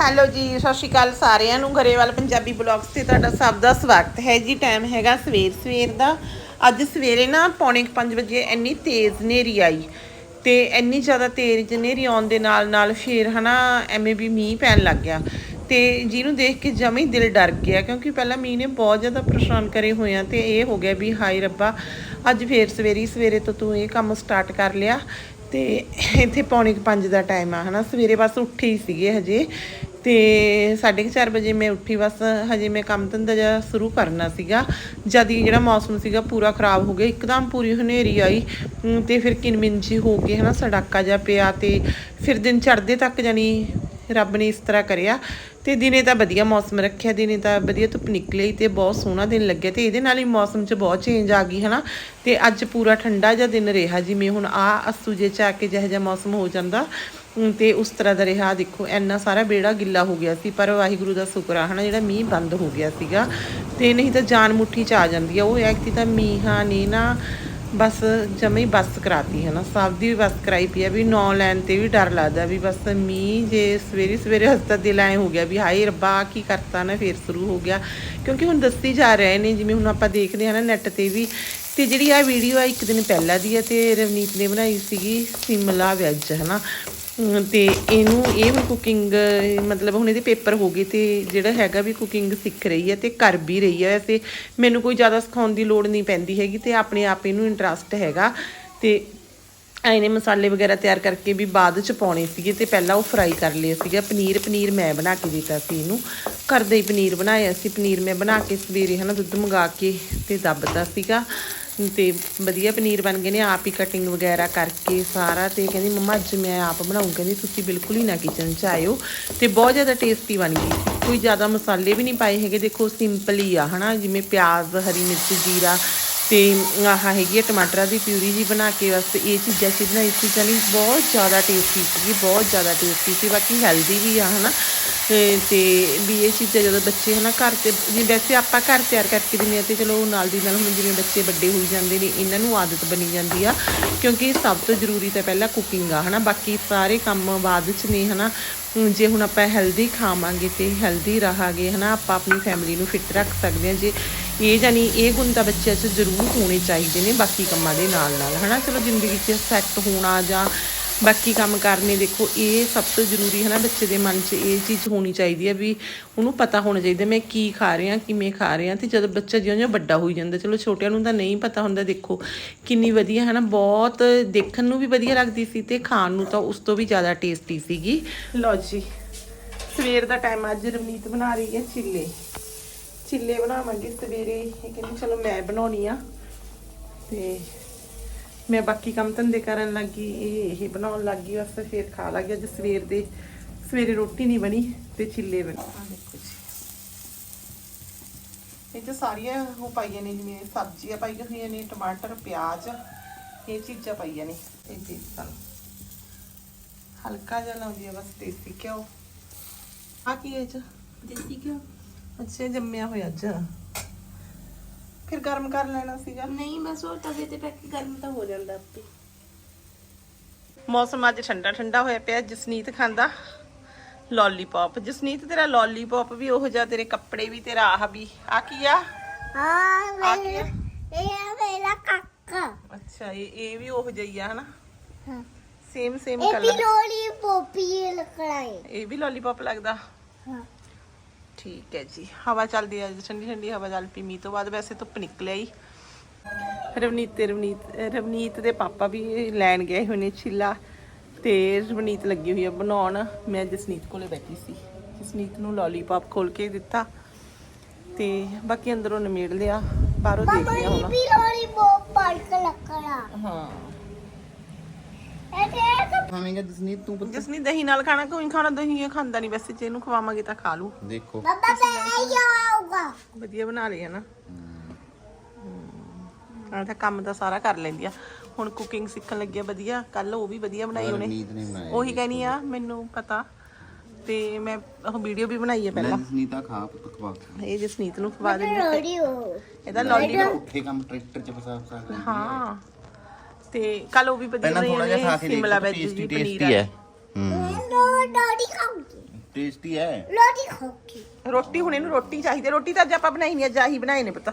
Hello ਜੀ, ਸਤਿ ਸ਼੍ਰੀ ਅਕਾਲ ਸਾਰਿਆਂ ਨੂੰ। ਗਰੇਵਾਲ ਪੰਜਾਬੀ ਬਲੌਗਸ ਤੇ ਤੁਹਾਡਾ ਸਭ ਦਾ ਸਵਾਗਤ ਹੈ ਜੀ। ਟਾਈਮ ਹੈਗਾ ਸਵੇਰ ਸਵੇਰ ਦਾ। ਅੱਜ ਸਵੇਰੇ ਨਾ ਪੌਣੇ 5 ਵਜੇ ਇੰਨੀ ਤੇਜ਼ ਹਨੇਰੀ ਆਈ ਤੇ ਇੰਨੀ ਜ਼ਿਆਦਾ ਤੇਜ਼ ਹਨੇਰੀ ਆਉਣ ਦੇ ਨਾਲ ਨਾਲ ਫੇਰ ਹਨਾ ਐਵੇਂ ਵੀ ਮੀਂਹ ਪੈਣ ਲੱਗ ਗਿਆ ਤੇ ਜਿਹਨੂੰ ਦੇਖ ਕੇ ਜਮੇ ਦਿਲ ਡਰ ਗਿਆ ਕਿਉਂਕਿ ਪਹਿਲਾਂ ਮੀਂਹ ਨੇ ਬਹੁਤ ਜ਼ਿਆਦਾ ਪਰੇਸ਼ਾਨ ਕਰੇ ਹੋਏ ਆ ਤੇ ਇਹ ਹੋ ਗਿਆ ਵੀ ਹਾਏ ਰੱਬਾ, ਅੱਜ ਫੇਰ ਸਵੇਰੀ ਸਵੇਰੇ ਤੋਂ ਤੂੰ ਇਹ ਕੰਮ ਸਟਾਰਟ ਕਰ ਲਿਆ ਤੇ ਇੱਥੇ ਪੌਣੇ 5 ਦਾ ਟਾਈਮ ਆ, ਹਨਾ? ਸਵੇਰੇ ਬਸ ਉੱਠੇ ਹੀ ਸੀਗੇ ਹਜੇ ਤੇ 4:30 ਵਜੇ ਮੈਂ ਉੱਠੀ, ਬਸ ਹਜੇ ਮੈਂ ਕੰਮ ਧੰਦਾ ਜਿਹਾ ਸ਼ੁਰੂ ਕਰਨਾ ਸੀਗਾ। ਜਦ ਹੀ ਜਿਹੜਾ ਮੌਸਮ ਸੀਗਾ ਪੂਰਾ ਖਰਾਬ ਹੋ ਗਿਆ, ਇੱਕਦਮ ਪੂਰੀ ਹਨੇਰੀ ਆਈ ਅਮ ਤੇ ਫਿਰ ਕਿਨਮਿੰਜੀ ਹੋ ਕੇ ਹਨਾ? ਸੜਾਕਾ ਜਿਹਾ ਪਿਆ ਤੇ ਫਿਰ ਦਿਨ ਚੜ੍ਹਦੇ ਤੱਕ ਜਾਨੀ ਰੱਬ ਨੇ ਇਸ ਤਰ੍ਹਾਂ ਕਰਿਆ ਤੇ ਦਿਨੇ ਤਾਂ ਵਧੀਆ ਮੌਸਮ ਰੱਖਿਆ, ਦਿਨੇ ਤਾਂ ਵਧੀਆ ਧੁੱਪ ਨਿਕਲੀ ਤੇ ਬਹੁਤ ਸੋਹਣਾ ਦਿਨ ਲੱਗਿਆ ਤੇ ਇਹਦੇ ਨਾਲ ਹੀ ਮੌਸਮ 'ਚ ਬਹੁਤ ਚੇਂਜ ਆ ਗਈ, ਹਨਾ? ਤੇ ਅੱਜ ਪੂਰਾ ਠੰਡਾ ਜਿਹਾ ਦਿਨ ਰਿਹਾ ਜਿਵੇਂ ਹੁਣ ਆ ਅਸੂ ਜੇ ਚ ਆ ਕੇ ਜਿਹੋ ਜਿਹਾ ਮੌਸਮ ਹੋ ਜਾਂਦਾ, ਅਮ ਤੇ ਉਸ ਤਰ੍ਹਾਂ ਦਾ ਰਿਹਾ। ਦੇਖੋ, ਇੰਨਾ ਸਾਰਾ ਬੇੜਾ ਗਿੱਲਾ ਹੋ ਗਿਆ ਸੀ, ਪਰ ਵਾਹਿਗੁਰੂ ਦਾ ਸ਼ੁਕਰ ਆ, ਹਨਾ? ਜਿਹੜਾ ਮੀਂਹ ਬੰਦ ਹੋ ਗਿਆ ਸੀਗਾ ਤੇ ਨਹੀਂ ਤਾਂ ਜਾਨ ਮੁੱਠੀ ਚ ਆ ਜਾਂਦੀ ਆ। ਉਹ ਐਕਤੀ ਤਾਂ ਮੀਂਹਾਂ ਨੇ ਨਾ ਬਸ ਜਮੇ ਹੀ ਬੱਸ ਕਰਾਤੀ ਹੈ ਨਾ ਸਭ ਦੀ ਵੀ ਬੱਸ ਕਰਾਈ ਪਈ ਆ, ਵੀ ਨੌ ਲੈਣ ਤੇ ਵੀ ਡਰ ਲੱਗਦਾ, ਵੀ ਬਸ ਮੀਂਹ ਜੇ ਸਵੇਰੇ ਸਵੇਰੇ ਹਸਤਾ ਦਿਲ ਐ ਹੋ ਗਿਆ, ਵੀ ਹਾਏ ਰੱਬਾ, ਆਹ ਕੀ ਕਰਤਾ ਨਾ, ਫੇਰ ਸ਼ੁਰੂ ਹੋ ਗਿਆ। ਕਿਉਂਕਿ ਹੁਣ ਦੱਸੀ ਜਾ ਰਹੇ ਨੇ, ਜਿਵੇਂ ਹੁਣ ਆਪਾਂ ਦੇਖਦੇ ਹਾਂ ਨਾ ਨੈੱਟ ਤੇ ਵੀ, ਤੇ ਜਿਹੜੀ ਆ ਵੀਡੀਓ ਆ, ਇੱਕ ਦਿਨ ਪਹਿਲਾਂ ਦੀ ਹੈ ਤੇ ਰਵਨੀਤ ਨੇ ਬਣਾਈ ਸੀਗੀ ਸਿਮਲਾ ਵੈਜ ਹਨਾ? ਅਮ ਤੇ ਇਹਨੂੰ ਇਹ ਹੁਣ ਕੁਕਿੰਗ ਮਤਲਬ ਹੁਣ ਇਹਦੇ ਪੇਪਰ ਹੋ ਗਏ ਤੇ ਜਿਹੜਾ ਹੈਗਾ ਵੀ ਕੁਕਿੰਗ ਸਿੱਖ ਰਹੀ ਹੈ ਤੇ ਕਰ ਵੀ ਰਹੀ ਹੈ। ਤੇ ਮੈਨੂੰ ਕੋਈ ਜ਼ਿਆਦਾ ਸਿਖਾਉਣ ਦੀ ਲੋੜ ਨਹੀਂ ਪੈਂਦੀ ਹੈਗੀ ਤੇ ਆਪਣੇ ਆਪ ਇਹਨੂੰ ਇੰਟਰਸਟ ਹੈਗਾ ਤੇ ਇਹਨੇ ਮਸਾਲੇ ਵਗੈਰਾ ਤਿਆਰ ਕਰਕੇ ਵੀ ਬਾਅਦ ਚ ਪਾਉਣੇ ਸੀਗੇ ਤੇ ਪਹਿਲਾਂ ਉਹ ਫਰਾਈ ਕਰ ਲਿਆ ਸੀਗਾ। ਪਨੀਰ ਪਨੀਰ ਮੈਂ ਬਣਾ ਕੇ ਦਿੱਤਾ ਸੀ ਇਹਨੂੰ। ਘਰ ਦਾ ਹੀ ਪਨੀਰ ਬਣਾਇਆ ਸੀ। ਪਨੀਰ ਮੈਂ ਬਣਾ ਕੇ ਸਵੇਰੇ ਹਨਾ ਦੁੱਧ ਮੰਗਾ ਕੇ ਤੇ ਦੱਬਤਾ ਸੀਗਾ। ਤੇ ਵਧੀਆ ਪਨੀਰ ਬਣ ਗਏ ਨੇ, ਆਪ ਹੀ ਕਟਿੰਗ ਵਗੈਰਾ ਕਰਕੇ ਸਾਰਾ ਤੇ ਕਹਿੰਦੀ ਮੰਮਾ ਅੱਜ ਮੈਂ ਆਪ ਬਣਾਉਂ ਕਹਿੰਦੀ ਤੁਸੀਂ ਬਿਲਕੁਲ ਹੀ ਨਾ ਕਿਚਨ ਚ ਆਇਓ ਤੇ ਬਹੁਤ ਜ਼ਿਆਦਾ ਟੇਸਟੀ ਬਣ ਗਈ। ਕੋਈ ਜ਼ਿਆਦਾ ਮਸਾਲੇ ਵੀ ਨਹੀਂ ਪਾਏ ਹੈਗੇ। ਦੇਖੋ ਸਿੰਪਲ ਹੀ ਆ, ਹਨਾ, ਜਿਵੇਂ ਪਿਆਜ਼, ਹਰੀ ਮਿਰਚ, ਜੀਰਾ ਤੇ ਆਹ ਹੈਗੀ ਆ ਟਮਾਟਰਾਂ ਦੀ ਪਿਊਰੀ ਜੀ ਬਣਾ ਕੇ ਬਸ ਇਹ ਚੀਜ਼ਾਂ ਸੀ ਬਣਾਈ ਸੀ ਜਾਨੀ ਬਹੁਤ ਜ਼ਿਆਦਾ ਟੇਸਟੀ ਸੀਗੀ, ਬਹੁਤ ਜ਼ਿਆਦਾ ਟੇਸਟੀ ਸੀ, ਬਾਕੀ ਹੈਲਦੀ ਵੀ ਆ, ਹਨਾ। ਤੇ ਤੇ ਵੀ ਇਹ ਚੀਜ਼ਾਂ ਜਦੋਂ ਬੱਚੇ, ਹਨਾ, ਘਰ ਤੇ ਜਿਵੇਂ ਵੈਸੇ ਆਪਾਂ ਘਰ ਤਿਆਰ ਕਰਕੇ ਦਿੰਦੇ ਆ ਤੇ ਚਲੋ ਨਾਲ ਦੀ ਨਾਲ ਹੁਣ ਜਿਵੇਂ ਬੱਚੇ ਵੱਡੇ ਹੋਈ ਜਾਂਦੇ ਨੇ, ਇਹਨਾਂ ਨੂੰ ਆਦਤ ਬਣੀ ਜਾਂਦੀ ਆ, ਕਿਉਂਕਿ ਸਭ ਤੋਂ ਜ਼ਰੂਰੀ ਤਾਂ ਪਹਿਲਾਂ ਕੁਕਿੰਗ ਆ, ਹਨਾ। ਬਾਕੀ ਸਾਰੇ ਕੰਮ ਬਾਅਦ ਚ ਨੇ, ਹਨਾ। ਹੁਣ ਜੇ ਹੁਣ ਆਪਾਂ ਹੈਲਦੀ ਖਾਵਾਂਗੇ ਤੇ ਹੈਲਦੀ ਰਹਾਂਗੇ, ਹਨਾ, ਆਪਾਂ ਆਪਣੀ ਫੈਮਿਲੀ ਨੂੰ ਫਿੱਟ ਰੱਖ ਸਕਦੇ ਹਾਂ ਜੇ ਇਹ ਜਾਨੀ ਇਹ ਗੁਣ ਤਾਂ ਬੱਚਿਆਂ 'ਚ ਜ਼ਰੂਰ ਹੋਣੇ ਚਾਹੀਦੇ ਨੇ ਬਾਕੀ ਕੰਮਾਂ ਦੇ ਨਾਲ ਨਾਲ, ਹਨਾ? ਚਲੋ ਜ਼ਿੰਦਗੀ 'ਚ ਸੈੱਟ ਹੋਣਾ ਜਾਂ ਬਾਕੀ ਕੰਮ ਕਰਨੇ, ਦੇਖੋ, ਇਹ ਸਭ ਤੋਂ ਜ਼ਰੂਰੀ ਹੈ ਨਾ ਬੱਚੇ ਦੇ ਮਨ 'ਚ ਇਹ ਚੀਜ਼ ਹੋਣੀ ਚਾਹੀਦੀ ਹੈ ਵੀ ਉਹਨੂੰ ਪਤਾ ਹੋਣਾ ਚਾਹੀਦਾ, ਮੈਂ ਕੀ ਖਾ ਰਿਹਾ, ਕਿਵੇਂ ਖਾ ਰਿਹਾ। ਤੇ ਜਦੋਂ ਬੱਚਾ ਜਿਉਂ-ਜਿਉਂ ਵੱਡਾ ਹੋਈ ਜਾਂਦਾ, ਚਲੋ ਛੋਟਿਆਂ ਨੂੰ ਤਾਂ ਨਹੀਂ ਪਤਾ ਹੁੰਦਾ, ਦੇਖੋ, ਕਿੰਨੀ ਵਧੀਆ ਹੈ ਨਾ ਬਹੁਤ ਦੇਖਣ ਨੂੰ ਵੀ ਵਧੀਆ ਲੱਗਦੀ ਸੀ ਤੇ ਖਾਣ ਨੂੰ ਤਾਂ ਉਸ ਤੋਂ ਵੀ ਜ਼ਿਆਦਾ ਟੇਸਟੀ ਸੀਗੀ। ਲਓ ਜੀ, ਸਵੇਰ ਦਾ ਟਾਈਮ ਅੱਜ ਰਵਨੀਤ ਬਣਾ ਰਹੀ ਹੈ ਚਿੱਲੇ। ਚਿੱਲੇ ਬਣਾਵਾਂਗੇ ਸਵੇਰੇ। ਇਹ ਕਹਿੰਦੀ ਚਲੋ ਮੈਂ ਬਣਾਉਣੀ ਆ। ਤੇ ਮੈਂ ਬਾਕੀ ਕੰਮ ਧੰਦੇ ਕਰਨ ਲੱਗੀ ਇਹ ਇਹ ਬਣਾਉਣ ਲੱਗੀ ਬਸ ਫਿਰ ਖਾ ਲਾਂਗੇ ਅੱਜ ਸਵੇਰ ਦੇ ਸਵੇਰੇ ਰੋਟੀ ਨਹੀਂ ਬਣੀ ਤੇ ਚਿੱਲੇ ਬਣੇ। ਆ ਦੇਖੋ ਜੀ। ਇਹ ਚ ਸਾਰੀਆਂ ਉਹ ਪਾਈਆਂ ਨੇ ਜਿਵੇਂ ਸਬਜ਼ੀਆਂ ਪਾਈਆਂ ਹੋਈਆਂ ਨੇ ਟਮਾਟਰ ਪਿਆਜ਼ ਇਹ ਚੀਜ਼ਾਂ ਪਾਈਆਂ ਨੇ। ਇਹ ਬੇਸਨ ਹਲਕਾ ਜਿਹਾ ਲਾਉਂਦੀ ਆ ਬਸ ਦੇਸੀ ਘਿਓ। ਆ ਕੀ ਹੈ ਇਹ ਚ? ਦੇਸੀ ਘਿਓ। ਅੱਛਾ ਜੰਮਿਆ ਹੋਇਆ ਅੱਜ। ਫਿਰ ਗਰਮ ਕਰ ਲੈਣਾ ਸੀਗਾ। ਨਹੀਂ ਬਸ ਉਹ ਤਵੇ ਤੇ ਪੈ ਕੇ ਗਰਮ ਤਾਂ ਹੋ ਜਾਂਦਾ ਆਪੇ। ਮੌਸਮ ਅੱਜ ਠੰਡਾ ਠੰਡਾ ਹੋਇਆ ਪਿਆ ਜਸਨੀਤ ਖਾਂਦਾ ਲੋਲੀਪੌਪ ਜਸਨੀਤ ਤੇਰਾ ਲੋਲੀਪੌਪ ਵੀ ਉਹੋ ਜਿਹਾ ਤੇਰੇ ਕੱਪੜੇ ਵੀ ਤੇਰਾ ਆਹ ਵੀ। ਆ ਕੀ ਆ? ਹਾਂ ਆ ਕੀ ਆ? ਇਹ ਮੇਰਾ ਕਾਕਾ। ਅੱਛਾ ਇਹ ਇਹ ਵੀ ਉਹੋ ਜਿਹਾ ਹੀ ਆ ਹਨਾ? ਹਾਂ। ਸੇਮ ਸੇਮ ਇਹ ਕਲਰ ਪਿਲੋੜੀ ਪੋਪੀ ਲਕੜਾਈ ਇਹ ਵੀ ਲੋਲੀਪੌਪ ਲੱਗਦਾ। ਹਾਂ। ਠੀਕ ਹੈ ਜੀ। ਹਵਾ ਚੱਲਦੀ ਹੈ ਅੱਜ ਠੰਡੀ ਠੰਡੀ ਹਵਾ ਚੱਲ ਪਈ। ਮੀਂਹ ਤੋਂ ਬਾਅਦ ਵੈਸੇ ਧੁੱਪ ਨਿਕਲ ਆਈ ਰਵਨੀਤ ਤੇ ਰਵਨੀਤ ਰਵਨੀਤ ਦੇ ਪਾਪਾ ਵੀ ਲੈਣ ਗਏ ਹੋਏ ਨੇ ਛਿੱਲਾ ਤੇ ਰਵਨੀਤ ਲੱਗੀ ਹੋਈ ਆ ਬਣਾਉਣ। ਮੈਂ ਜਸਨੀਤ ਕੋਲੇ ਬੈਠੀ ਸੀ। ਜਸਨੀਤ ਨੂੰ ਲੋਲੀਪੌਪ ਖੋਲ ਕੇ ਦਿੱਤਾ ਤੇ ਬਾਕੀ ਅੰਦਰੋਂ ਨਿਮੇੜ ਲਿਆ। ਬਾਹਰੋਂ ਦੇਖ ਲਿਆ ਹੁਣ। ਹਾਂ। ਖਾਵੇਂਗਾ ਜਸਨੀਤ ਤੂੰ ਪੁੱਤ। ਜਸਨੀਤ ਦਹੀਂ ਨਾਲ ਖਾਣਾ ਕੋਈ ਖਾਣਾ ਦਹੀਂ ਇਹ ਖਾਂਦਾ ਨਹੀਂ ਵੈਸੇ ਜੇ ਇਹਨੂੰ ਖਵਾਵਾਂਗੇ ਤਾਂ ਖਾ ਲੂ ਦੇਖੋ। ਬੱਬਾ ਮੈਂ ਆਊਗਾ ਵਧੀਆ ਬਣਾ ਲਈ ਹੈ ਨਾ। ਹਾਂ ਤਾਂ ਕੰਮ ਤਾਂ ਸਾਰਾ ਕਰ ਲੈਂਦੀ ਆ। ਹੁਣ ਕੁਕਿੰਗ ਸਿੱਖਣ ਲੱਗੀ ਆ ਵਧੀਆ। ਕੱਲ ਉਹ ਵੀ ਵਧੀਆ ਬਣਾਈ ਉਹਨੇ। ਨੀਤ ਨੇ ਬਣਾਇਆ ਉਹੀ ਕਹਿਨੀ ਆ ਮੈਨੂੰ ਪਤਾ। ਤੇ ਮੈਂ ਉਹ ਵੀਡੀਓ ਵੀ ਬਣਾਈ ਹੈ ਲੈ ਪਹਿਲਾਂ। ਜਸਨੀਤ ਆ ਖਾ ਪੁੱਤ ਖਵਾ ਇਹ ਜਸਨੀਤ ਨੂੰ ਖਵਾ ਦਿੰਦੀ ਹੋ। ਇਹਦਾ ਲੋਲੀਪੌਪ ਉੱਥੇ ਕੰਮ ਟਰੈਕਟਰ ਚ ਫਸਾ ਫਸਾ ਕੇ ਹਾਂ ਤੇ ਕੱਲ ਉਹ ਵੀ ਵਧੀਆ ਪਹਿਲਾਂ ਥੋੜਾ ਜਿਹਾ ਖਾ ਕੇ ਦੇਖੋ ਟੇਸਟੀ ਜੀ ਪਨੀਰ ਟੇਸਟੀ ਹੈ। ਹੂੰ। ਨੋ ਡੋਡੀ ਖਾਉਂਗੀ ਟੇਸਟੀ ਹੈ। ਰੋਟੀ ਖੋਕੀ ਰੋਟੀ ਹੁਣ ਇਹਨੂੰ ਰੋਟੀ ਚਾਹੀਦੀ ਹੈ। ਰੋਟੀ ਤਾਂ ਅੱਜ ਆਪਾਂ ਬਣਾਈ ਨਹੀਂ ਅੱਜ ਆਹੀ ਬਣਾਏ ਨੇ ਪਤਾ।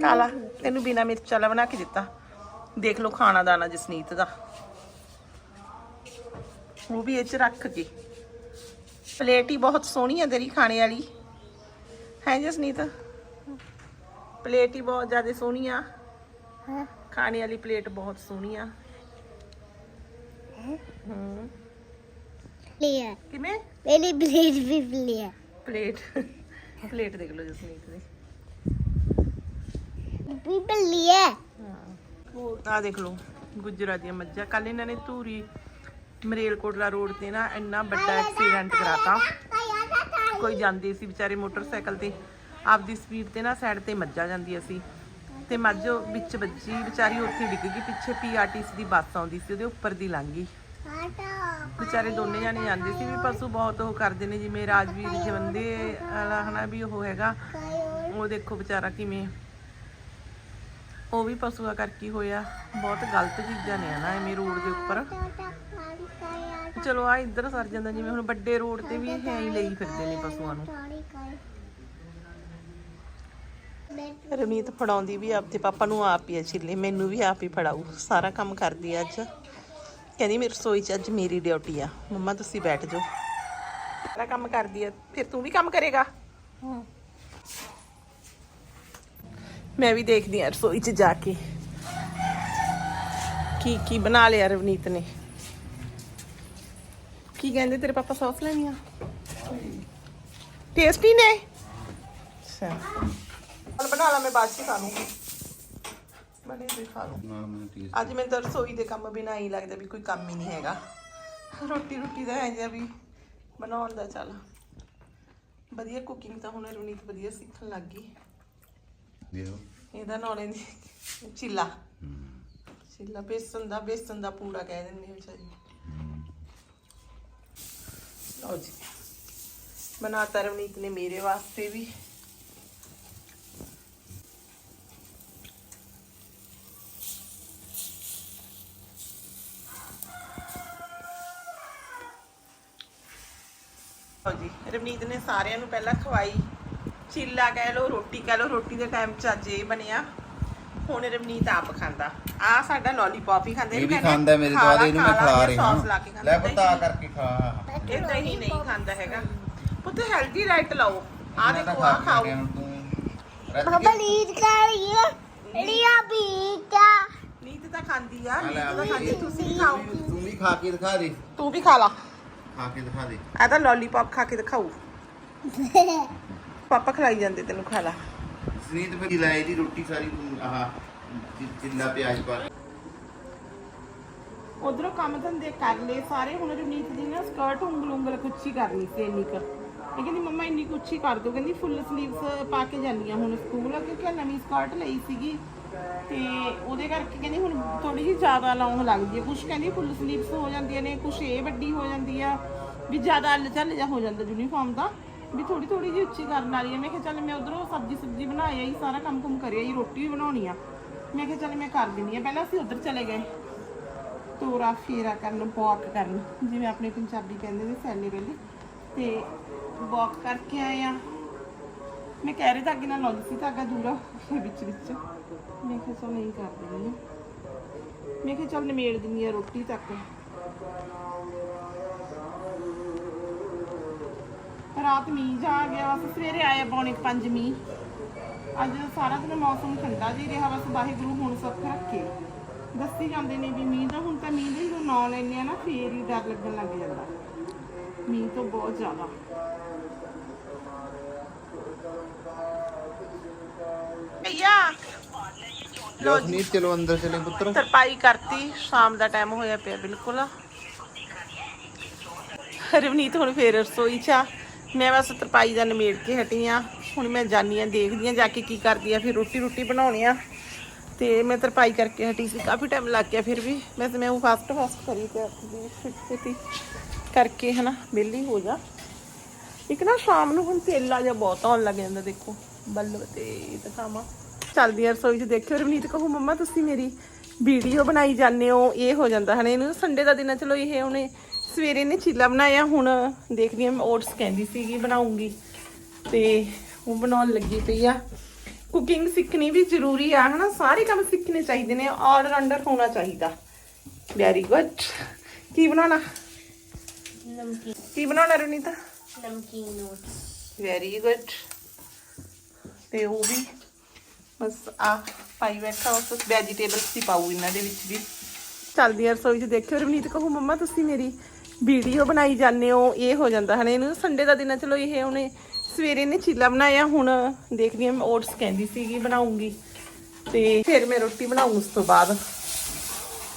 ਕਾਲਾ ਤੈਨੂੰ ਬਿਨਾ ਮਿਰਚ ਵਾਲਾ ਬਣਾ ਕੇ ਦਿੱਤਾ। ਦੇਖ ਲਓ ਖਾਣਾ ਦਾਣਾ ਜਸਨੀਤ ਦਾ। ਉਹ ਵੀ ਇਹ ਚ ਰੱਖ ਕੇ। ਪਲੇਟ ਹੀ ਬਹੁਤ ਸੋਹਣੀ ਹੈ ਤੇਰੀ ਖਾਣੇ ਵਾਲੀ। ਹੈ ਜਸਨੀਤ? ਪਲੇਟ ਹੀ ਬਹੁਤ ਜ਼ਿਆਦਾ ਸੋਹਣੀ ਆ। ਹਾਂ। ਖਾਣੇ ਵਾਲੀ ਪਲੇਟ ਬਹੁਤ ਸੋਹਣੀ ਆ। ਹੂੰ? ਲਿਆ ਕਿਵੇਂ? ਮੇਰੀ ਬਲੇਡ ਵੀ ਲਿਆ ਪਲੇਟ। ਪਲੇਟ ਦੇਖ ਲਓ ਜਸਨੀਤ ਦੀ। ਵੀ ਲਿਆ ਆ ਦੇਖ ਲਓ ਗੁਜਰਾ ਦੀਆਂ ਮੱਝਾਂ। ਕੱਲ ਇਹਨਾਂ ਨੇ ਧੂਰੀ ਮਰੇਲਕੋਟਲਾ ਰੋਡ ਤੇ ਨਾ ਇੰਨਾ ਵੱਡਾ ਐਕਸੀਡੈਂਟ ਕਰਾਤਾ। ਕੋਈ ਜਾਂਦੀ ਸੀ ਵਿਚਾਰੇ ਮੋਟਰਸਾਈਕਲ ਤੇ। ਆਪਦੀ ਸਪੀਡ ਤੇ ਨਾ ਸਾਈਡ ਤੇ ਮੱਝਾਂ ਜਾਂਦੀਆਂ ਸੀ। ਤੇ ਮੱਝ ਵਿੱਚ ਵੱਜੀ, ਵਿਚਾਰੀ ਉੱਥੇ ਡਿੱਗ ਗਈ, ਪਿੱਛੇ ਪੀਆਰਟੀਸੀ ਦੀ ਬੱਸ ਆਉਂਦੀ ਸੀ, ਉਹਦੇ ਉੱਪਰ ਦੀ ਲੰਘ ਗਈ। ਵਿਚਾਰੇ ਦੋਨੇ ਜਾਣੇ ਜਾਂਦੇ ਸੀ ਵੀ ਪਸ਼ੂ ਬਹੁਤ ਉਹ ਕਰਦੇ ਨੇ, ਜਿਵੇਂ ਰਾਜਵੀਰ ਜਵੰਦੇ ਵਾਲਾ ਹਨਾ ਵੀ ਉਹ ਹੈਗਾ, ਉਹ ਦੇਖੋ ਵਿਚਾਰਾ ਕਿਵੇਂ। ਉਹ ਵੀ ਪਸ਼ੂਆ ਕਰਕੇ ਹੋਇਆ, ਬਹੁਤ ਗਲਤ ਚੀਜ਼ਾਂ ਨੇ ਨਾ ਐਵੇਂ ਰੋਡ ਦੇ ਉੱਪਰ। ਚਲੋ ਆ ਇੱਧਰ ਸਰ ਜਾਂਦਾ, ਜਿਵੇਂ ਹੁਣ ਵੱਡੇ ਰੋਡ ਤੇ ਵੀ ਇਹ ਐਂ ਹੀ ਲਈ ਫਿਰਦੇ ਨੇ ਪਸ਼ੂਆਂ ਨੂੰ। ਰਵਨੀਤ ਫੜਾਉਂਦੀ ਵੀ ਆਪਦੇ ਪਾਪਾ ਨੂੰ ਆਪ ਹੀ ਆ ਛਿੱਲੇ ਮੈਨੂੰ ਵੀ ਆਪ ਹੀ ਫੜਾਊ। ਸਾਰਾ ਕੰਮ ਕਰਦੀ ਆ ਅੱਜ। ਕਹਿੰਦੀ ਮੇਰੀ ਰਸੋਈ 'ਚ ਅੱਜ ਮੇਰੀ ਡਿਊਟੀ ਆ। ਮੰਮਾ ਤੁਸੀਂ ਬੈਠ ਜਾਓ। ਸਾਰਾ ਕੰਮ ਕਰਦੀ ਆ। ਫਿਰ ਤੂੰ ਵੀ ਕੰਮ ਕਰੇਗਾ? ਮੈਂ ਵੀ ਦੇਖਦੀ ਆ ਰਸੋਈ 'ਚ ਜਾ ਕੇ। ਕੀ ਕੀ ਬਣਾ ਲਿਆ ਰਵਨੀਤ ਨੇ? ਕੀ ਕਹਿੰਦੇ ਤੇਰੇ ਪਾਪਾ ਸੌਸ ਲੈਣੀ ਆ ਟੇਸਟੀ ਨੇ? ਅੱਛਾ। ਬਣਾ ਲਾ ਮੈਂ ਬਾਅਦ ਚ ਖਾ ਲੂੰਗੀ ਬਣੇ ਵੀ ਖਾ ਲੂੰ ਨਾਲ ਮੈਨੂੰ ਟੇਸਟ ਅੱਜ ਮੈਨੂੰ ਤਾਂ ਰਸੋਈ ਦੇ ਕੰਮ ਬਿਨਾਂ ਹੀ ਲੱਗਦਾ ਵੀ ਕੋਈ ਕੰਮ ਹੀ ਨਹੀਂ ਹੈਗਾ। ਰੋਟੀ ਰੋਟੀ ਦਾ ਹੈ ਵੀ ਬਣਾਉਣ ਦਾ ਚੱਲ। ਵਧੀਆ ਕੁਕਿੰਗ ਤਾਂ ਹੁਣ ਰਵਨੀਤ ਵਧੀਆ ਸਿੱਖਣ ਲੱਗ ਗਈ। ਦੇਖੋ ਇਹਦਾ ਨੌਲੇਜ ਚਿੱਲਾ। ਚਿੱਲਾ ਬੇਸਨ ਦਾ ਬੇਸਨ ਦਾ ਪੂੜਾ ਕਹਿ ਦਿੰਦੇ ਹੋ। ਚਾਹੀ ਲਓ ਜੀ। ਬਣਾਤਾ ਰਵਨੀਤ ਨੇ ਮੇਰੇ ਵਾਸਤੇ ਵੀ। ਜੀ ਰਵਨੀਤ ਨੇ ਸਾਰਿਆਂ ਨੂੰ ਪਹਿਲਾਂ ਖਵਾਈ। ਚਿੱਲਾ ਕਹਿ ਲਓ ਰੋਟੀ ਕਹਿ ਲਓ ਰੋਟੀ ਦੇ ਟਾਈਮ ਚ ਅੱਜ ਇਹ ਬਣਿਆ। ਹੁਣ ਰਵਨੀਤ ਆਪ ਖਾਂਦਾ। ਆ ਸਾਡਾ ਲੋਲੀਪੌਪ ਹੀ ਖਾਂਦੇ ਇਹ ਵੀ ਖਾਂਦਾ ਮੇਰੇ ਤੋਂ ਲਾ, ਬਾਅਦ ਇਹਨੂੰ ਮੈਂ ਖਾ ਲਾ, ਖਿਲਾ ਰਿਹਾ ਸੌਸ ਲਾ ਲੈ ਪਤਾ। ਕਰਕੇ ਖਾ। ਇਹ ਦਹੀਂ ਨਹੀਂ ਖਾਂਦਾ ਹੈਗਾ। ਪੁੱਤ ਹੈਲਦੀ ਡਾਈਟ ਲਾਓ। ਆ ਦੇਖੋ ਆ ਖਾਓ। ਬਾਬਾ ਕੇ। ਲੀਡ ਕਰ ਲਿਆ ਲਿਆ ਬੀਟਾ ਨੀਤ ਤਾਂ ਖਾਂਦੀ ਆ ਲੈ ਨੀਤ ਤਾਂ ਖਾਂਦੀ ਤੁਸੀਂ ਵੀ ਖਾਓ। ਤੂੰ ਵੀ ਖਾ ਕੇ ਦਿਖਾ ਦੇ। ਤੂੰ ਵੀ ਖਾ ਲਾ। ਖਾ ਕੇ ਦਿਖਾ ਦੇ। ਆ ਤਾਂ ਲੋਲੀਪੌਪ ਖਾ ਕੇ ਦਿਖਾਓ ਪਾਪਾ ਖਿਲਾਈ ਜਾਂਦੇ ਤੈਨੂੰ ਖਾ ਲਾ। ਸਨੀਤ ਫਿਰ ਲਾਏ ਦੀ ਰੋਟੀ ਸਾਰੀ ਆਹ ਚਿੱਲਾ ਪਿਆਜ਼ ਪਾ। ਉਧਰੋਂ ਕੰਮ ਧੰਦੇ ਕਰ ਲਏ ਸਾਰੇ ਹੁਣ ਰਵਨੀਤ ਜੀ ਨੇ ਸਕਰਟ ਉਂਗਲ ਉਂਗਲ ਕੁੱਚੀ ਕਰਨੀ ਸੀ ਇੰਨੀ ਕੁ। ਇਹ ਕਹਿੰਦੀ ਮੰਮਾ ਇੰਨੀ ਕੁੱਚੀ ਕਰ ਦਿਓ। ਕਹਿੰਦੀ ਫੁੱਲ ਸਲੀਵਸ ਪਾ ਕੇ ਜਾਂਦੀ ਆ ਹੁਣ ਸਕੂਲ ਕਿਉਂਕਿ ਨਵੀਂ ਸਕਰਟ ਲਈ ਸੀਗੀ। ਤੇ ਉਹਦੇ ਕਰਕੇ ਕਹਿੰਦੀ ਹੁਣ ਥੋੜੀ ਜਿਹੀ ਜ਼ਿਆਦਾ ਲੌਂਗ ਲੱਗਦੀ ਹੈ। ਕੁਛ ਕਹਿੰਦੀ ਫੁੱਲ ਸਲੀਵਸ ਹੋ ਜਾਂਦੀਆਂ ਨੇ, ਕੁਛ ਇਹ ਵੱਡੀ ਹੋ ਜਾਂਦੀ ਆ, ਵੀ ਜ਼ਿਆਦਾ ਅੱਲ ਚੱਲ ਜਾ ਹੋ ਜਾਂਦਾ ਯੂਨੀਫਾਰਮ ਦਾ, ਵੀ ਥੋੜੀ ਥੋੜੀ ਜਿਹੀ ਉੱਚੀ ਕਰਨ ਵਾਲੀ ਹੈ ਮੈਂ ਕਿਹਾ ਚੱਲ ਮੈਂ ਉਧਰੋਂ ਸਬਜ਼ੀ ਸੁਬਜ਼ੀ ਬਣਾਈ ਆਈ, ਸਾਰਾ ਕੰਮ ਕੁਮ ਕਰਿਆ ਹੀ ਰੋਟੀ ਵੀ ਬਣਾਉਣੀ ਆ। ਮੈਂ ਕਿਹਾ ਚੱਲ ਮੈਂ ਕਰ ਦਿੰਦੀ ਆ। ਪਹਿਲਾਂ ਅਸੀਂ ਉਧਰ ਚਲੇ ਗਏ, ਤੋਰਾ ਫੇਰਾ ਕਰਨ ਵਾਕ ਕਰਨ, ਜਿਵੇਂ ਆਪਣੇ ਪੰਜਾਬੀ ਕਹਿੰਦੇ ਨੇ ਸੈਲੀ ਵੇਲੇ। ਤੇ ਵਾਕ ਕਰਕੇ ਆਏ ਆ। ਮੈਂ ਕਹਿ ਰਹੀ ਤਾਂ ਅੱਗੇ ਨਾਲ ਲਾਉਂਦੀ ਸੀ, ਧਾਗਾ ਦੂਰਾ ਵਿੱਚ ਵਿੱਚ ਮੈਂ ਕਿਹਾ ਚੱਲ ਨਹੀਂ ਕਰ ਦਿੰਦੀ ਹਾਂ। ਮੈਂ ਕਿਹਾ ਚੱਲ ਨਿਮੇੜ ਦਿੰਦੀ ਆ ਰੋਟੀ ਤੱਕ। ਰਾਤ ਮੀਂਹ ਜਾ ਗਿਆ, ਬਸ ਸਵੇਰੇ ਆਇਆ ਪੌਣੇ 5 ਮੀਂਹ। ਅੱਜ ਸਾਰਾ ਦਿਨ ਮੌਸਮ ਠੰਡਾ ਜੀ ਰਿਹਾ, ਬਸ ਵਾਹਿਗੁਰੂ ਹੁਣ ਸੁੱਖ ਰੱਖੇ। ਦੱਸੀ ਜਾਂਦੇ ਨੇ ਵੀ ਮੀਂਹ ਦਾ, ਹੁਣ ਤਾਂ ਮੀਂਹ ਦੇ ਜਦੋਂ ਨਾਂ ਲੈਂਦੇ ਆ ਨਾ, ਫੇਰ ਹੀ ਡਰ ਲੱਗਣ ਲੱਗ ਜਾਂਦਾ। ਮੀਂਹ ਤੋਂ ਬਹੁਤ ਜ਼ਿਆਦਾ। ਲੋ ਸਨੀਤ ਚਲੋ ਅੰਦਰ ਚਲੇ ਪੁੱਤਰ। ਤਰਪਾਈ ਕਰਤੀ ਸ਼ਾਮ ਦਾ ਟਾਈਮ ਹੋਇਆ ਪਿਆ ਬਿਲਕੁਲ। ਰਵਨੀਤ ਹੁਣ ਫੇਰ ਰਸੋਈ ਚ ਆ। ਮੈਂ ਬਸ ਤਰਪਾਈ ਦਾ ਨਿਮੇੜ ਕੇ ਹਟੀ ਆ। ਹੁਣ ਮੈਂ ਜਾਨੀ ਆ ਦੇਖਦੀ ਆ ਜਾ ਕੇ ਕੀ ਕਰਦੀ ਆ। ਫਿਰ ਰੋਟੀ ਰੋਟੀ ਬਣਾਉਣੀ ਆ। ਤੇ ਮੈਂ ਤਰਪਾਈ ਕਰਕੇ ਹਟੀ ਸੀ। ਕਾਫੀ ਟਾਈਮ ਲੱਗ ਗਿਆ ਫਿਰ ਵੀ। ਵੈਸੇ ਮੈਂ ਉਹ ਫਾਸਟ ਫਾਸਟ ਕਰੀ ਤੇ ਛੇਤੀ ਕਰਕੇ ਹਨਾ ਵਿਹਲੀ ਹੋ ਜਾ। ਇੱਕ ਨਾ ਸ਼ਾਮ ਨੂੰ ਹੁਣ ਤੇਲਾ ਜਿਹਾ ਬਹੁਤ ਆਉਣ ਲੱਗ ਜਾਂਦਾ ਦੇਖੋ। ਬੱਲਬ ਤੇ ਦਿਖਾਵਾਂ। ਚੱਲਦੀ ਆ ਰਸੋਈ 'ਚ ਦੇਖਿਓ। ਰਵਨੀਤ ਕਹੂ ਮੰਮਾ ਤੁਸੀਂ ਮੇਰੀ ਵੀਡੀਓ ਬਣਾਈ ਜਾਂਦੇ ਹੋ। ਇਹ ਹੋ ਜਾਂਦਾ। ਹਨੇ ਇਹਨੂੰ ਸੰਡੇ ਦਾ ਦਿਨ ਆ, ਚਲੋ ਇਹ ਉਹਨੇ ਸਵੇਰੇ ਨੇ ਚੀਲਾ ਬਣਾਇਆ। ਹੁਣ ਦੇਖਦੀ ਮੈਂ ਓਟਸ ਕਹਿੰਦੀ ਸੀਗੀ ਬਣਾਉਂਗੀ। ਤੇ ਉਹ ਬਣਾਉਣ ਲੱਗੀ ਪਈ ਆ। ਕੁਕਿੰਗ ਸਿੱਖਣੀ ਵੀ ਜ਼ਰੂਰੀ ਆ। ਹਨਾ ਸਾਰੇ ਕੰਮ ਸਿੱਖਣੇ ਚਾਹੀਦੇ ਨੇ। ਆਲ ਰਾਊਂਡਰ ਹੋਣਾ ਚਾਹੀਦਾ। ਵੈਰੀ ਗੁੱਡ ਕੀ ਬਣਾਉਣਾ? ਨਮਕੀਨ। ਕੀ ਬਣਾਉਣਾ ਰੁਨੀਤਾ ਨਮਕੀਨ ਨੋਟਸ ਵੈਰੀ ਗੁੱਡ ਤੇ ਉਹ ਵੀ ਬਸ ਆ ਪਾਈ ਬੈਠਾ ਉਸ ਵੈਜੀਟੇਬਲਸ ਹੀ ਪਾਉ ਇਹਨਾਂ ਦੇ ਵਿੱਚ ਵੀ। ਚੱਲਦੀ ਆ ਰਸੋਈ 'ਚ ਦੇਖਿਓ। ਰਵਨੀਤ ਕਹੋ ਮੰਮਾ ਤੁਸੀਂ ਮੇਰੀ ਵੀਡੀਓ ਬਣਾਈ ਜਾਂਦੇ ਹੋ। ਇਹ ਹੋ ਜਾਂਦਾ ਹਨੇ ਇਹਨੂੰ। ਸੰਡੇ ਦਾ ਦਿਨ ਆ, ਚਲੋ ਇਹ ਉਹਨੇ ਸਵੇਰੇ ਨੇ ਚੀਲਾ ਬਣਾਇਆ ਹੁਣ ਦੇਖਦੀ ਹਾਂ ਮੈਂ ਓਟਸ ਕਹਿੰਦੀ ਸੀਗੀ ਬਣਾਉਂਗੀ। ਤੇ ਫਿਰ ਮੈਂ ਰੋਟੀ ਬਣਾਉਂ ਉਸ ਤੋਂ ਬਾਅਦ।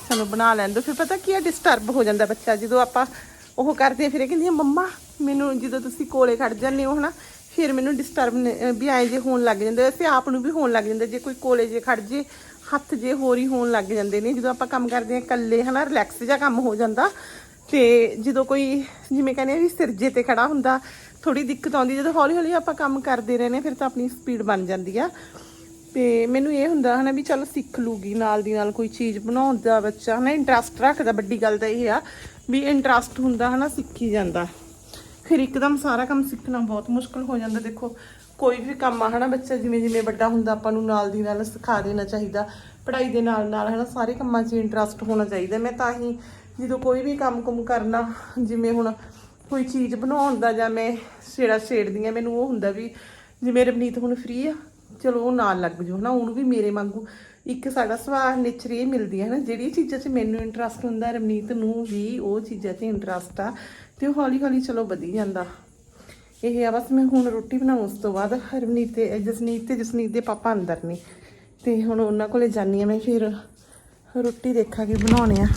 ਚਲੋ ਬਣਾ ਲੈਣ ਦੋ। ਫਿਰ ਪਤਾ ਕੀ ਆ ਡਿਸਟਰਬ ਹੋ ਜਾਂਦਾ ਬੱਚਾ। ਜਦੋਂ ਆਪਾਂ ਉਹ ਕਰਦੇ ਆ ਫਿਰ ਇਹ ਕਹਿੰਦੀ ਮੰਮਾ ਮੈਨੂੰ ਜਦੋਂ ਤੁਸੀਂ ਕੋਲੇ ਖੜ ਜਾਂਦੇ ਹੋ ਹਨਾ ਫਿਰ ਮੈਨੂੰ ਡਿਸਟਰਬ ਵੀ ਆਏ ਜੇ ਹੋਣ ਲੱਗ ਜਾਂਦੇ ਵੈਸੇ ਆਪ ਨੂੰ ਵੀ ਹੋਣ ਲੱਗ ਜਾਂਦਾ ਜੇ ਕੋਈ ਕੋਲੇ ਜੇ ਖੜ ਜੇ ਹੱਥ ਜੇ ਹੋਰ ਹੀ ਹੋਣ ਲੱਗ ਜਾਂਦੇ ਨੇ ਜਦੋਂ ਆਪਾਂ ਕੰਮ ਕਰਦੇ ਆ ਇਕੱਲੇ ਹਨਾ ਰਿਲੈਕਸ ਜਿਹਾ ਕੰਮ ਹੋ ਜਾਂਦਾ ਤੇ ਜਦੋਂ ਕੋਈ ਜਿਵੇਂ ਕਹਿੰਦੇ ਆ ਵੀ ਸਿਰਜੇ ਤੇ ਖੜਾ ਹੁੰਦਾ ਥੋੜੀ ਦਿੱਕਤ ਆਉਂਦੀ ਜਦੋਂ ਹੌਲੀ ਹੌਲੀ ਆਪਾਂ ਕੰਮ ਕਰਦੇ ਰਹਿੰਦੇ ਹਾਂ, ਫਿਰ ਤਾਂ ਆਪਣੀ ਸਪੀਡ ਬਣ ਜਾਂਦੀ ਆ। ਤੇ ਮੈਨੂੰ ਇਹ ਹੁੰਦਾ ਹਨਾ ਵੀ ਚਲੋ ਸਿੱਖ ਲੂਗੀ ਨਾਲ ਦੀ ਨਾਲ ਕੋਈ ਚੀਜ਼ ਬਣਾਉਣ ਦਾ ਬੱਚਾ ਹਨਾ ਇੰਟਰਸਟ ਰੱਖਦਾ ਵੱਡੀ ਗੱਲ ਤਾਂ ਇਹ ਆ ਵੀ ਇੰਟਰਸਟ ਹੁੰਦਾ ਹਨਾ ਸਿੱਖੀ ਜਾਂਦਾ। ਫਿਰ ਇੱਕਦਮ ਸਾਰਾ ਕੰਮ ਸਿੱਖਣਾ ਬਹੁਤ ਮੁਸ਼ਕਲ ਹੋ ਜਾਂਦਾ। ਦੇਖੋ, ਕੋਈ ਵੀ ਕੰਮ ਆ, ਹਨਾ ਬੱਚਾ, ਜਿਵੇਂ ਜਿਵੇਂ ਵੱਡਾ ਹੁੰਦਾ, ਆਪਾਂ ਨੂੰ ਨਾਲ ਦੀ ਨਾਲ ਸਿਖਾ ਦੇਣਾ ਚਾਹੀਦਾ। ਪੜ੍ਹਾਈ ਦੇ ਨਾਲ ਨਾਲ, ਹਨਾ, ਸਾਰੇ ਕੰਮਾਂ 'ਚ ਇੰਟਰਸਟ ਹੋਣਾ ਚਾਹੀਦਾ। ਮੈਂ ਤਾਂ ਹੀ ਜਦੋਂ ਕੋਈ ਵੀ ਕੰਮ ਕੁਮ ਕਰਨਾ, ਜਿਵੇਂ ਹੁਣ ਕੋਈ ਚੀਜ਼ ਬਣਾਉਣ ਦਾ ਜਾਂ ਮੈਂ ਛੇੜਾ ਛੇੜਦੀ ਆ ਮੈਨੂੰ ਉਹ ਹੁੰਦਾ ਵੀ ਜਿਵੇਂ ਰਵਨੀਤ ਹੁਣ ਫ੍ਰੀ ਆ, ਚਲੋ ਉਹ ਨਾਲ ਲੱਗ ਜਾਓ, ਹਨਾ, ਉਹਨੂੰ ਵੀ ਮੇਰੇ ਵਾਂਗੂ ਇੱਕ ਸਾਡਾ ਸੁਭਾਅ ਨੇਚਰ ਇਹ ਮਿਲਦੀ ਹੈ ਨਾ ਜਿਹੜੀ ਚੀਜ਼ਾਂ 'ਚ ਮੈਨੂੰ ਇੰਟਰਸਟ ਹੁੰਦਾ, ਰਵਨੀਤ ਨੂੰ ਵੀ ਉਹ ਚੀਜ਼ਾਂ 'ਚ ਇੰਟਰਸਟ ਆ। ਤੇ ਉਹ ਹੌਲੀ ਹੌਲੀ ਚਲੋ ਵਧੀ ਜਾਂਦਾ। ਇਹ ਆ ਬਸ ਮੈਂ ਹੁਣ ਰੋਟੀ ਬਣਾਉਂ ਉਸ ਤੋਂ ਬਾਅਦ ਰਵਨੀਤ ਤੇ ਜਸਨੀਤ ਤੇ ਜਸਨੀਤ ਦੇ ਪਾਪਾ ਅੰਦਰ ਨੇ। ਤੇ ਹੁਣ ਉਹਨਾਂ ਕੋਲੇ ਜਾਨੀ ਆ ਮੈਂ ਫਿਰ ਰੋਟੀ ਦੇਖਾਂਗੇ ਬਣਾਉਣੇ ਆ।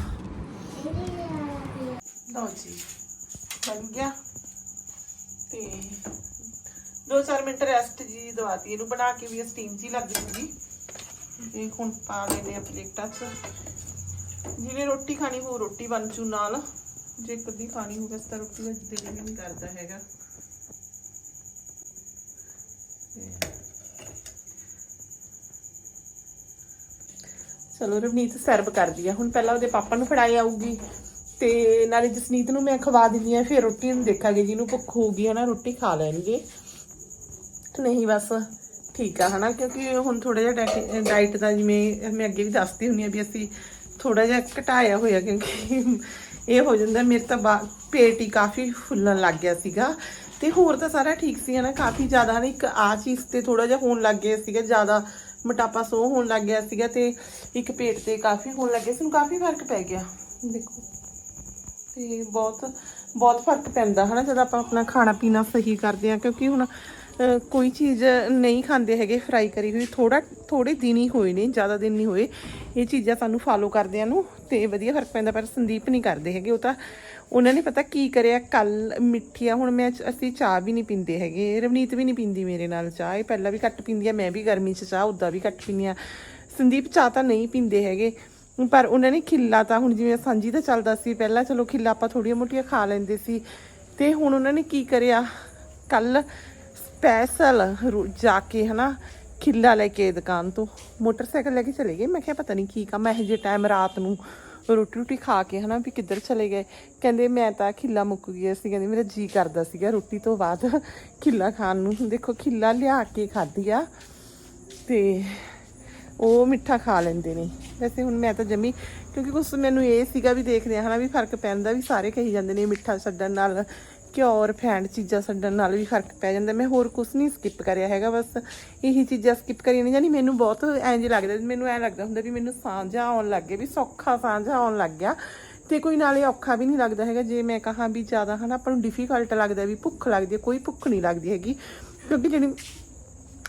ਲਓ ਜੀ, ਬਣ ਗਿਆ। ਤੇ 2-4 ਮਿੰਟ ਰੈਸਟ ਜੀ ਦਵਾਤੀ ਇਹਨੂੰ, ਬਣਾ ਕੇ ਵੀ ਸਟੀਮ ਜੀ ਲੱਗ ਜੂਗੀ। ਤੇ ਹੁਣ ਪਾ ਲੈਨੇ ਆ ਪਲੇਟਾਂ 'ਚ। ਜਿਹਨੇ ਰੋਟੀ ਖਾਣੀ ਹੋ ਰੋਟੀ ਬਣ ਚੂ ਨਾਲ। ਜੇ ਕਦੀ ਖਾਣੀ ਹੋਵੇ ਤਾਂ ਰੋਟੀ ਦਾ ਦਿਲ ਵੀ ਨਹੀਂ ਕਰਦਾ ਹੈਗਾ। ਚਲੋ ਰਵਨੀਤ ਸਰਵ ਕਰਦੀ ਆ। ਹੁਣ ਪਹਿਲਾਂ ਉਹਦੇ ਪਾਪਾ ਨੂੰ ਫੜਾਈ ਆਊਗੀ ਤੇ ਨਾਲੇ ਜਸਨੀਤ ਨੂੰ ਮੈਂ ਖਵਾ ਦਿੰਦੀ ਆ, ਫਿਰ ਰੋਟੀ ਨੂੰ ਦੇਖਾਂਗੇ, ਜਿਹਨੂੰ ਭੁੱਖ ਹੋਊਗੀ ਹਨਾ ਰੋਟੀ ਖਾ ਲੈਣਗੇ। ਨਹੀਂ ਬਸ ਠੀਕ ਆ ਹਨਾ, ਕਿਉਂਕਿ ਹੁਣ ਥੋੜਾ ਜਿਹਾ ਡਾਈਟ ਦਾ ਜਿਵੇਂ ਮੈਂ ਅੱਗੇ ਵੀ ਦੱਸਦੀ ਹੁੰਨੀ ਆ ਵੀ ਅਸੀਂ ਥੋੜਾ ਜਿਹਾ ਘਟਾਇਆ ਹੋਇਆ, ਕਿਉਂਕਿ ਇਹ ਹੋ ਜਾਂਦਾ ਮੇਰੇ ਤਾਂ ਪੇਟ ਹੀ ਕਾਫੀ ਫੁੱਲਣ ਲੱਗ ਗਿਆ ਸੀਗਾ। ਤੇ ਹੋਰ ਤਾਂ ਸਾਰਾ ਠੀਕ ਸੀ ਹਨਾ, ਕਾਫੀ ਜ਼ਿਆਦਾ ਨਾ, ਇੱਕ ਆ ਚੀਜ਼ ਤੇ ਥੋੜਾ ਜਿਹਾ ਹੋਣ ਲੱਗ ਗਿਆ ਸੀਗਾ, ਜ਼ਿਆਦਾ ਮੋਟਾਪਾ ਸੋ ਹੋਣ ਲੱਗ ਗਿਆ ਸੀਗਾ ਤੇ ਇੱਕ ਪੇਟ ਤੇ ਕਾਫੀ ਹੋਣ ਲੱਗ ਗਿਆ ਸੀ ਨੂੰ ਕਾਫੀ ਫ਼ਰਕ ਪੈ ਗਿਆ। ਦੇਖੋ, ਤੇ ਬਹੁਤ ਬਹੁਤ ਫ਼ਰਕ ਪੈਂਦਾ ਹਨਾ, ਜਦੋਂ ਆਪਾਂ ਆਪਣਾ ਖਾਣਾ ਪੀਣਾ ਸਹੀ ਕਰਦੇ ਆ ਕਿਉਂਕਿ ਹੁਣ ਕੋਈ ਚੀਜ਼ ਨਹੀਂ ਖਾਂਦੇ ਹੈਗੇ ਫਰਾਈ ਕਰੀ ਹੋਈ, ਥੋੜਾ, ਥੋੜੇ ਦਿਨ ਹੀ ਹੋਏ ਨੇ, ਜ਼ਿਆਦਾ ਦਿਨ ਨਹੀਂ ਹੋਏ। ਇਹ ਚੀਜ਼ਾਂ ਸਾਨੂੰ ਫਾਲੋ ਕਰਦਿਆਂ ਨੂੰ ਤੇ ਵਧੀਆ ਫ਼ਰਕ ਪੈਂਦਾ, ਪਰ ਸੰਦੀਪ ਨਹੀਂ ਕਰਦੇ ਹੈਗੇ। ਉਹ ਤਾਂ, ਉਹਨਾਂ ਨੇ ਪਤਾ ਕੀ ਕਰਿਆ, ਕੱਲ ਮਿੱਠੀਆਂ, ਹੁਣ ਮੈਂ ਅਸੀਂ ਚਾਹ ਵੀ ਨਹੀਂ ਪੀਂਦੇ ਹੈਗੇ। ਰਵਨੀਤ ਵੀ ਨਹੀਂ ਪੀਂਦੀ ਮੇਰੇ ਨਾਲ ਚਾਹ, ਇਹ ਪਹਿਲਾਂ ਵੀ ਘੱਟ ਪੀਂਦੀ ਆ, ਮੈਂ ਵੀ ਗਰਮੀ 'ਚ ਚਾਹ, ਉਦਾਂ ਵੀ ਘੱਟ ਪੀਂਦੀ ਆ। ਸੰਦੀਪ ਚਾਹ ਤਾਂ ਨਹੀਂ ਪੀਂਦੇ ਹੈਗੇ, ਪਰ ਉਹਨਾਂ ਨੇ ਖਿੱਲਾ ਤਾਂ, ਹੁਣ ਜਿਵੇਂ ਸਾਂਝੀ ਦਾ ਚੱਲਦਾ ਸੀ, ਪਹਿਲਾਂ ਚਲੋ ਖਿੱਲਾ ਆਪਾਂ ਥੋੜੀਆਂ ਮੋਟੀਆਂ ਖਾ ਲੈਂਦੇ ਸੀ। ਤੇ ਹੁਣ ਉਹਨਾਂ ਨੇ ਕੀ ਕਰਿਆ, ਕੱਲ ਸਪੈਸ਼ਲ ਜਾ ਕੇ ਹਨਾ, ਖਿੱਲਾ ਲੈ ਕੇ ਦੁਕਾਨ ਤੋਂ। ਮੋਟਰਸਾਈਕਲ ਲੈ ਕੇ ਚਲੇ ਗਏ। ਮੈਂ ਕਿਹਾ ਪਤਾ ਨਹੀਂ ਕੀ ਕੰਮ ਇਹ ਜੇ ਟਾਈਮ ਰਾਤ ਨੂੰ ਰੋਟੀ ਰੋਟੀ ਖਾ ਕੇ ਹਨਾ ਵੀ ਕਿੱਧਰ ਚਲੇ ਗਏ। ਕਹਿੰਦੇ ਮੈਂ ਤਾਂ ਖਿੱਲਾ ਮੁੱਕ ਗਿਆ ਸੀ, ਕਹਿੰਦੇ ਮੇਰਾ ਜੀ ਕਰਦਾ ਸੀਗਾ ਰੋਟੀ ਤੋਂ ਬਾਅਦ ਖਿੱਲਾ ਖਾਣ ਨੂੰ। ਦੇਖੋ, ਖਿੱਲਾ ਲਿਆ ਕੇ ਖਾਧੀ ਆ ਤੇ ਉਹ ਮਿੱਠਾ ਖਾ ਲੈਂਦੇ ਨੇ। ਵੈਸੇ ਹੁਣ ਮੈਂ ਤਾਂ ਜੰਮੀ, ਕਿਉਂਕਿ ਕੁਛ ਮੈਨੂੰ ਇਹ ਸੀਗਾ ਵੀ ਦੇਖਦੇ ਆ ਹਨਾ ਵੀ ਫ਼ਰਕ ਪੈਂਦਾ ਵੀ ਸਾਰੇ ਕਹੀ ਜਾਂਦੇ ਨੇ ਮਿੱਠਾ ਛੱਡਣ ਨਾਲ। ਘਿਓ ਰਿਫਾਈਂਡ ਚੀਜ਼ਾਂ ਛੱਡਣ ਨਾਲ ਵੀ ਫ਼ਰਕ ਪੈ ਜਾਂਦਾ। ਮੈਂ ਹੋਰ ਕੁਝ ਨਹੀਂ ਸਕਿਪ ਕਰਿਆ ਹੈਗਾ, ਬਸ ਇਹੀ ਚੀਜ਼ਾਂ ਸਕਿਪ ਕਰੀਆਂ ਨੇ। ਜਾਨੀ ਮੈਨੂੰ ਬਹੁਤ ਐਂਜ ਲੱਗਦਾ, ਮੈਨੂੰ ਐ ਲੱਗਦਾ ਹੁੰਦਾ ਵੀ ਮੈਨੂੰ ਸਾਂਝਾ ਆਉਣ ਲੱਗ ਗਿਆ, ਵੀ ਸੌਖਾ ਸਾਂਝਾ ਆਉਣ ਲੱਗ ਗਿਆ। ਤੇ ਕੋਈ ਨਾਲੇ ਔਖਾ ਵੀ ਨਹੀਂ ਲੱਗਦਾ ਹੈਗਾ। ਜੇ ਮੈਂ ਕਹਾਂ ਵੀ ਜ਼ਿਆਦਾ ਹਨਾ, ਆਪਾਂ ਨੂੰ ਡਿਫਿਕਲਟ ਲੱਗਦਾ ਵੀ ਭੁੱਖ ਲੱਗਦੀ ਹੈ, ਕੋਈ ਭੁੱਖ ਨਹੀਂ ਲੱਗਦੀ ਹੈਗੀ। ਕਿਉਂਕਿ ਜਿਹੜੀ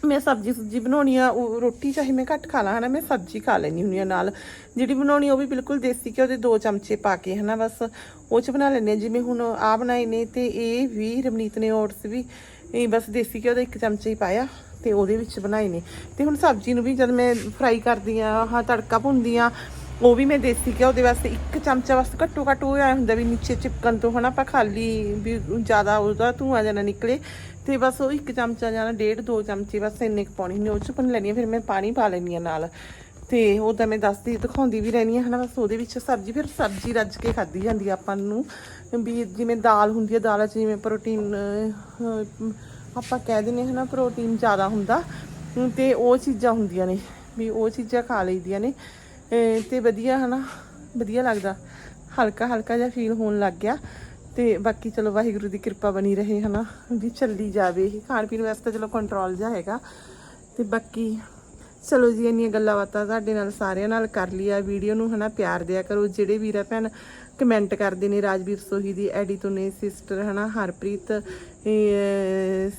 ਮੈਂ ਸਬਜ਼ੀ ਸੁਬਜੀ ਬਣਾਉਣੀ ਆ, ਉਹ ਰੋਟੀ ਚਾਹੇ ਮੈਂ ਘੱਟ ਖਾ ਲਾਂ, ਹਨਾ, ਮੈਂ ਸਬਜ਼ੀ ਖਾ ਲੈਣੀ ਹੁੰਦੀ ਆ ਨਾਲ। ਜਿਹੜੀ ਬਣਾਉਣੀ ਉਹ ਵੀ ਬਿਲਕੁਲ ਦੇਸੀ ਘਿਓ ਦੇ ਦੋ ਚਮਚੇ ਪਾ ਕੇ, ਹਨਾ, ਬਸ ਉਹ ਚ ਬਣਾ ਲੈਂਦੇ ਆ। ਜਿਵੇਂ ਹੁਣ ਆ ਬਣਾਏ ਨੇ ਤੇ ਇਹ ਵੀ ਰਮਨੀਤ ਨੇ ਓਟਸ ਵੀ, ਇਹ ਬਸ ਦੇਸੀ ਘਿਓ ਦਾ ਇੱਕ ਚਮਚਾ ਹੀ ਪਾਇਆ ਤੇ ਉਹਦੇ ਵਿੱਚ ਬਣਾਏ ਨੇ। ਤੇ ਹੁਣ ਸਬਜ਼ੀ ਨੂੰ ਵੀ ਜਦ ਮੈਂ ਫਰਾਈ ਕਰਦੀ ਆ, ਹਾਂ, ਤੜਕਾ ਭੁੰਦੀ ਆ ਉਹ ਵੀ ਮੈਂ ਦੇਸੀ ਘਿਓ ਦੇ ਵਾਸਤੇ ਇੱਕ ਚਮਚਾ ਵਾਸਤੇ ਘੱਟੋ ਘੱਟ ਉਹ ਐ ਹੁੰਦਾ ਵੀ ਨੀਚੇ ਚਿਪਕਣ ਤੋਂ ਹਨਾ ਆਪਾਂ ਖਾਲੀ ਵੀ ਜ਼ਿਆਦਾ ਉਹਦਾ ਧੂਆਂ ਜਿਹਾ ਨਿਕਲੇ ਤੇ ਬਸ ਉਹ ਇੱਕ ਚਮਚਾ ਜਾਂ ਡੇਢ ਦੋ ਚਮਚੇ ਬਸ ਇੰਨੇ ਕੁ ਪਾਉਣੀ ਨੇ ਉਹ ਚ ਭੁੰਨ ਲੈਣੀ ਆ, ਫਿਰ ਮੈਂ ਪਾਣੀ ਪਾ ਲੈਣੀ ਆ ਨਾਲ। ਤੇ ਉਹ ਤਾਂ ਮੈਂ ਦੱਸਦੀ, ਦਿਖਾਉਂਦੀ ਵੀ ਰਹਿਣੀ ਹੈ ਹਨਾ, ਬਸ ਉਹਦੇ ਵਿੱਚ ਸਬਜ਼ੀ, ਫਿਰ ਸਬਜ਼ੀ ਰੱਜ ਕੇ ਖਾਧੀ ਜਾਂਦੀ ਆਪਾਂ ਨੂੰ। ਵੀ ਜਿਵੇਂ ਦਾਲ ਹੁੰਦੀ ਹੈ ਦਾਲਾਂ 'ਚ ਜਿਵੇਂ ਪ੍ਰੋਟੀਨ ਆਪਾਂ ਕਹਿ ਦਿੰਦੇ ਹਨਾ, ਪ੍ਰੋਟੀਨ ਜ਼ਿਆਦਾ ਹੁੰਦਾ। ਅਮ ਤੇ ਉਹ ਚੀਜ਼ਾਂ ਹੁੰਦੀਆਂ ਨੇ, ਵੀ ਉਹ ਚੀਜ਼ਾਂ ਖਾ ਲਈਦੀਆਂ ਨੇ। ਤੇ ਵਧੀਆ ਹਨਾ, ਵਧੀਆ ਲੱਗਦਾ। ਹਲਕਾ ਹਲਕਾ ਜਿਹਾ ਫੀਲ ਹੋਣ ਲੱਗ ਗਿਆ ਤੇ ਬਾਕੀ ਚਲੋ ਵਾਹਿਗੁਰੂ ਦੀ ਕਿਰਪਾ ਬਣੀ ਰਹੇ ਹਨਾ, ਵੀ ਚੱਲੀ ਜਾਵੇ ਇਹ। ਖਾਣ ਪੀਣ ਵਾਸਤੇ ਚਲੋ ਕੰਟਰੋਲ ਜਿਹਾ ਹੈਗਾ। ਤੇ ਬਾਕੀ ਚਲੋ ਜੀ, ਇੰਨੀਆਂ ਗੱਲਾਂ ਬਾਤਾਂ ਸਾਡੇ ਨਾਲ ਸਾਰਿਆਂ ਨਾਲ ਕਰ ਲਿਆ ਵੀਡੀਓ ਨੂੰ ਹਨਾ ਪਿਆਰ ਦਿਆ ਕਰੋ। ਜਿਹੜੇ ਵੀਰਾ ਭੈਣ ਕਮੈਂਟ ਕਰਦੇ ਨੇ ਰਾਜਵੀਰ ਸੋਹੀ ਦੀ ਐਡੀ ਤੋਂ ਨੇ ਸਿਸਟਰ ਹਨਾ, ਹਰਪ੍ਰੀਤ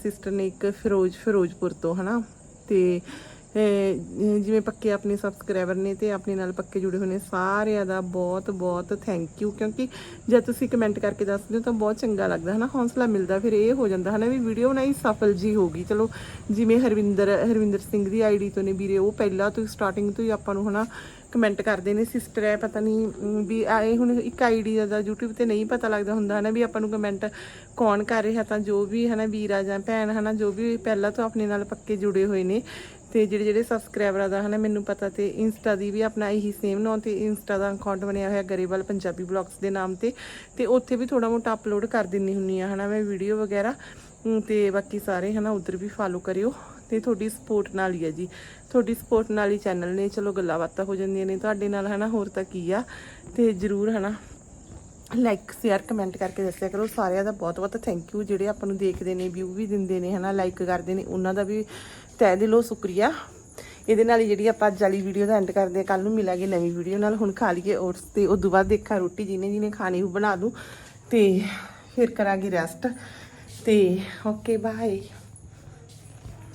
ਸਿਸਟਰ ਨੇ ਇੱਕ ਫਿਰੋਜ਼, ਫਿਰੋਜ਼ਪੁਰ ਤੋਂ ਹਨਾ। ਤੇ ਅਹ ਜਿਵੇਂ ਪੱਕੇ ਆਪਣੇ ਸਬਸਕ੍ਰਾਈਬਰ ਨੇ ਤੇ ਆਪਣੇ ਨਾਲ ਪੱਕੇ ਜੁੜੇ ਹੋਏ ਨੇ, ਸਾਰਿਆਂ ਦਾ ਬਹੁਤ ਬਹੁਤ ਥੈਂਕ ਯੂ ਕਿਉਂਕਿ ਜਦ ਤੁਸੀਂ ਕਮੈਂਟ ਕਰਕੇ ਦੱਸਦੇ ਹੋ ਤਾਂ ਬਹੁਤ ਚੰਗਾ ਲੱਗਦਾ, ਹਨਾ? ਹੌਸਲਾ ਮਿਲਦਾ, ਫਿਰ ਇਹ ਹੋ ਜਾਂਦਾ, ਹਨਾ? ਵੀ ਵੀਡੀਓ ਬਣਾਈ ਸਫਲ ਜੀ ਗਈ। ਚਲੋ, ਜਿਵੇਂ ਹਰਵਿੰਦਰ ਹਰਵਿੰਦਰ ਸਿੰਘ ਦੀ ਆਈਡੀ ਤੋਂ ਨੇ ਵੀਰੇ, ਉਹ ਪਹਿਲਾਂ ਤੋਂ ਸਟਾਰਟਿੰਗ ਤੋਂ ਹੀ ਆਪਾਂ ਨੂੰ, ਹਨਾ ਕਮੈਂਟ ਕਰਦੇ ਨੇ ਸਿਸਟਰ ਹੈ, ਪਤਾ ਨਹੀਂ ਵੀ ਇਹ ਹੁਣ ਇੱਕ ਆਈਡੀ ਦਾ YouTube ਤੇ ਨਹੀਂ ਪਤਾ ਲੱਗਦਾ ਹੁੰਦਾ, ਹਨਾ? ਵੀ ਆਪਾਂ ਨੂੰ ਕਮੈਂਟ ਕੌਣ ਕਰ ਰਿਹਾ ਤਾਂ ਜੋ ਵੀ, ਹਨਾ, ਵੀਰਾ ਜਾਂ ਭੈਣ, ਹਨਾ? ਜੋ ਵੀ ਪਹਿਲਾਂ ਤੋਂ ਆਪਣੇ ਨਾਲ ਪੱਕੇ ਜੁੜੇ ਹੋਏ ਨੇ। ਤੇ ਜਿਹੜੇ ਜਿਹੜੇ ਸਬਸਕ੍ਰਾਈਬਰਾਂ ਦਾ ਹਨਾ ਮੈਨੂੰ ਪਤਾ ਤੇ ਇੰਸਟਾ ਦੀ ਵੀ ਆਪਣਾ ਇਹੀ ਸੇਮ ਨਾਮ ਤੇ ਇੰਸਟਾ ਦਾ ਅਕਾਊਂਟ ਬਣਿਆ ਹੋਇਆ ਗਰੇਵਾਲ ਪੰਜਾਬੀ ਬਲੌਗਸ ਦੇ ਨਾਮ ਤੇ। ਤੇ ਉੱਥੇ ਵੀ ਥੋੜਾ ਮੋਟਾ ਅਪਲੋਡ ਕਰ ਦਿੰਨੀ ਹੁੰਨੀ ਆ ਹਨਾ ਮੈਂ ਵੀਡੀਓ ਵਗੈਰਾ। ਅਮ, ਤੇ ਬਾਕੀ ਸਾਰੇ ਹਨਾ ਉਧਰ ਵੀ ਫਾਲੋ ਕਰਿਓ। ਤੇ ਤੁਹਾਡੀ ਸਪੋਰਟ ਨਾਲ ਹੀ ਆ ਜੀ। ਤੁਹਾਡੀ ਸਪੋਰਟ ਨਾਲ ਹੀ ਚੈਨਲ ਨੇ ਚਲੋ ਗੱਲਾਂ ਬਾਤਾਂ ਹੋ ਜਾਂਦੀਆਂ ਨੇ। ਤੁਹਾਡੇ ਨਾਲ ਹਨਾ ਹੋਰ ਤਾਂ ਕੀ ਆ। ਤੇ ਜਰੂਰ ਹਨਾ ਲਾਈਕ ਸ਼ੇਅਰ ਕਮੈਂਟ ਕਰਕੇ ਦੱਸਿਆ ਕਰੋ। ਸਾਰਿਆਂ ਦਾ ਬਹੁਤ ਬਹੁਤ ਥੈਂਕ ਯੂ ਜਿਹੜੇ ਆਪਾਂ ਨੂੰ ਦੇਖਦੇ ਨੇ ਵਿਊ ਵੀ ਦਿੰਦੇ ਨੇ ਹਨਾ ਲਾਈਕ ਕਰਦੇ ਨੇ ਉਹਨਾਂ ਦਾ ਵੀ ਤਹਿ ਦਿਲੋਂ ਸ਼ੁਕਰੀਆ। ਇਹਦੇ ਨਾਲ ਹੀ ਜਿਹੜੀ ਆਪਾਂ ਅੱਜ ਵਾਲੀ ਵੀਡੀਓ ਦਾ ਐਂਡ ਕਰਦੇ ਹਾਂ। ਕੱਲ ਨੂੰ ਮਿਲਾਂਗੇ ਨਵੀਂ ਵੀਡੀਓ ਨਾਲ। ਹੁਣ ਖਾ ਲਈਏ ਓਟਸ ਤੇ ਉਦੋਂ ਬਾਅਦ ਦੇਖਾਂ ਰੋਟੀ ਜਿਹਨੇ ਜਿਹਨੇ ਖਾਣੀ ਉਹ ਬਣਾ ਦੂੰ। ਤੇ ਫਿਰ ਕਰਾਂਗੇ ਰੈਸਟ ਤੇ ਓਕੇ ਬਾਏ